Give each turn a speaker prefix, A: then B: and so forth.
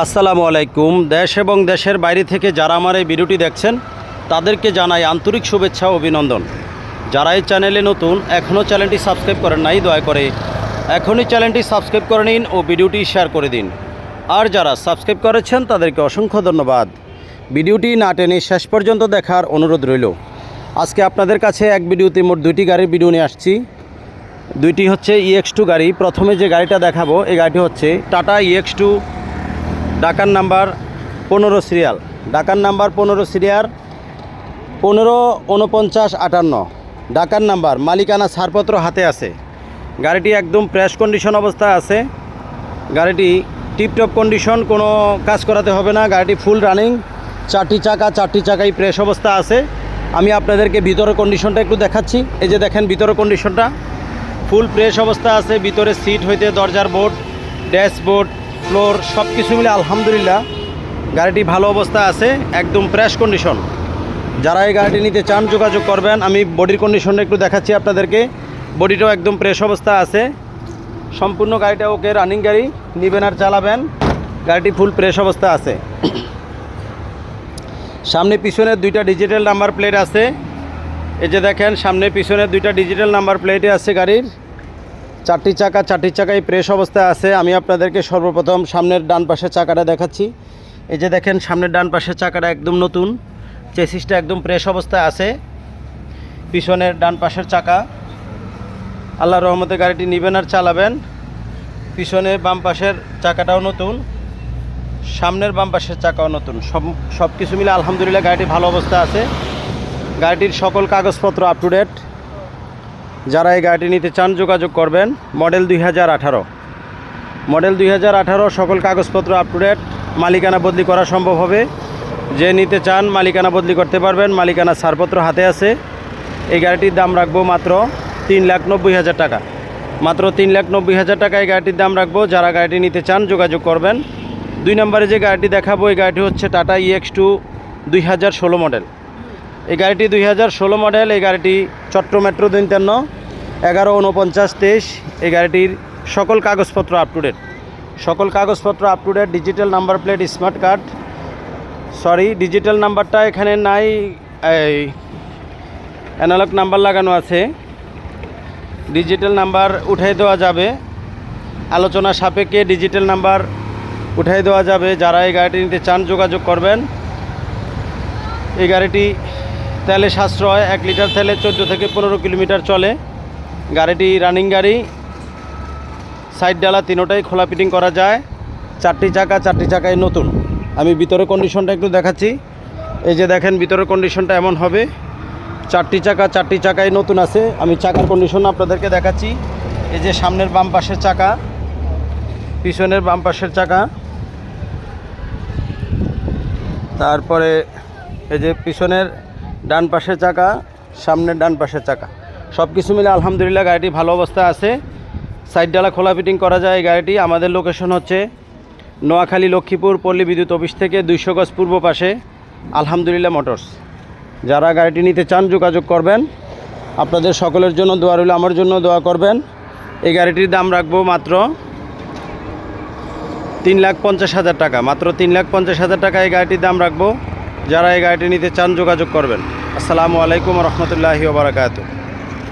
A: আসসালামু আলাইকুম। দেশ এবং দেশের বাইরে থেকে যারা আমার এই ভিডিওটি দেখছেন, তাদেরকে জানাই আন্তরিক শুভেচ্ছা ও অভিনন্দন। যারা এই চ্যানেলে নতুন, এখনও চ্যানেলটি সাবস্ক্রাইব করেন নাই, দয়া করে এখনই চ্যানেলটি সাবস্ক্রাইব করে নিন ও ভিডিওটি শেয়ার করে দিন। আর যারা সাবস্ক্রাইব করেছেন, তাদেরকে অসংখ্য ধন্যবাদ। ভিডিওটি না টেনে শেষ পর্যন্ত দেখার অনুরোধ রইল। আজকে আপনাদের কাছে এক ভিডিওতে মোট দুইটি গাড়ির ভিডিও নিয়ে আসছি। দুইটি হচ্ছে ইএক্স টু গাড়ি। প্রথমে যে গাড়িটা দেখাবো, এই গাড়িটি হচ্ছে টাটা ইএক্স টু ডাকার নাম্বার পনেরো সিরিয়াল। ডাকার নাম্বার পনেরো সিরিয়াল পনেরো উনপঞ্চাশ আটান্ন। ডাকার নাম্বার, মালিকানা ছাড়পত্র হাতে আছে। গাড়িটি একদম ফ্রেশ কন্ডিশন অবস্থায় আছে। গাড়িটি টিপটপ কন্ডিশন কোনো কাজ করাতে হবে না। গাড়িটি ফুল রানিং চারটি চাকা, চারটি চাকাই প্রেস অবস্থা আছে। আমি আপনাদেরকে ভিতরের কন্ডিশনটা একটু দেখাচ্ছি। এই যে দেখেন ভিতরের কন্ডিশনটা ফুল প্রেস অবস্থা আছে। ভিতরে সিট হইতে দরজার বোর্ড ড্যাশবোর্ড ফ্লোর সব কিছু মিলে আলহামদুলিল্লাহ। গাড়িটি ভালো অবস্থা আছে, একদম ফ্রেশ কন্ডিশন যারা এই গাড়িটি নিতে চান, যোগাযোগ করবেন। আমি বডির কন্ডিশনটা একটু দেখাচ্ছি আপনাদেরকে। বডিটাও একদম ফ্রেশ অবস্থা আছে। সম্পূর্ণ গাড়িটা ওকে রানিং গাড়ি। নিবেন আর চালাবেন। গাড়িটি ফুল ফ্রেশ অবস্থা আছে। সামনে পিছনে দুইটা ডিজিটাল নাম্বার প্লেট আছে। এই যে দেখেন, সামনে পিছনে দুইটা ডিজিটাল নাম্বার প্লেটে আছে গাড়ির। চারটি চাকা, চারটি চাকায় প্রেস অবস্থায় আছে। আমি আপনাদেরকে সর্বপ্রথম সামনের ডান পাশের চাকাটা দেখাচ্ছি। এই যে দেখেন, সামনের ডান পাশের চাকাটা একদম নতুন। চেসিসটা একদম প্রেস অবস্থায় আছে। পিছনের ডান পাশের চাকা। আল্লাহ রহমতে গাড়িটি নেবেন আর চালাবেন। পিছনের বাম পাশের চাকাটাও নতুন। সামনের বাম পাশের চাকাও নতুন। সব সব কিছু মিলে আলহামদুলিল্লাহ গাড়িটি ভালো অবস্থা আছে। গাড়িটির সকল কাগজপত্র আপ টু ডেট যারা এই গাড়িটি নিতে চান যোগাযোগ করবেন, মডেল দুই হাজার আঠারো। মডেল দুই হাজার আঠারো, সকল কাগজপত্র আপ টু ডেট মালিকানা বদলি করা সম্ভব হবে। যে নিতে চান, মালিকানা বদলি করতে পারবেন, মালিকানা ছাড়পত্র হাতে আছে। এই গাড়িটির দাম রাখব মাত্র তিন লাখ নব্বই হাজার টাকা। মাত্র তিন লাখ নব্বই হাজার টাকা এই গাড়িটির দাম রাখব। যারা গাড়িটি নিতে চান, যোগাযোগ করবেন। দুই নম্বরে যে গাড়িটি দেখাবো, এই গাড়িটি হচ্ছে টাটা ইএক্স টু দুই হাজার ষোলো মডেল এই গাড়িটি দুই হাজার ষোলো মডেল, এই গাড়িটি চট্ট মেট্রো তিনটান্ন, এগারো উনপঞ্চাশ তেইশ, এই গাড়িটির সকল কাগজপত্র আপ টু ডেট সকল কাগজপত্র up to date digital number plate smart card sorry digital নাম্বারটা এখানে নাই, এই অ্যানালগ নাম্বার লাগানো আছে। ডিজিটাল নাম্বার উঠাই দেওয়া যাবে। আলোচনা সাপেক্ষে ডিজিটাল নাম্বার উঠাই দেওয়া যাবে। যারা এই গাড়িটি নিতে চান যোগাযোগ করবেন। এই গাড়িটি তেলে সাশ্রয়, এক লিটার তেলে চোদ্দ থেকে পনেরো কিলোমিটার চলে। গাড়িটি রানিং গাড়ি। সাইড ডালা তিনোটাই খোলা ফিটিং করা যায়। চারটি চাকা, চারটি চাকায় নতুন। আমি ভিতরের কন্ডিশনটা একটু দেখাচ্ছি। এই যে দেখেন, ভিতরের কন্ডিশনটা এমন হবে। চারটি চাকা, চারটি চাকায় নতুন আছে। আমি চাকার কন্ডিশন আপনাদেরকে দেখাচ্ছি। এই যে সামনের বাম পাশের চাকা, পিছনের বাম পাশের চাকা। তারপরে এই যে পিছনের ডান পাশের চাকা সামনের ডান পাশের চাকা। সব কিছু মিলে আলহামদুলিল্লাহ গাড়িটি ভালো অবস্থায় আছে। সাইড ডালা খোলা ফিটিং করা যায় এই গাড়িটি। আমাদের লোকেশন হচ্ছে নোয়াখালী লক্ষ্মীপুর পল্লী বিদ্যুৎ অফিস থেকে দুইশো গজ পূর্ব পাশে আলহামদুলিল্লাহ মোটরস। যারা গাড়িটি নিতে চান যোগাযোগ করবেন। আপনাদের সকলের জন্য দোয়া রইল, আমার জন্য দোয়া করবেন। এই গাড়িটির দাম রাখব মাত্র তিন লাখ পঞ্চাশ হাজার টাকা। মাত্র তিন লাখ পঞ্চাশ হাজার টাকা এই গাড়িটির দাম রাখব। যারা এই গাড়িটি নিতে চান যোগাযোগ করবেন। আসসালামু আলাইকুম রহমতুল্লাহি ওবরাকাতু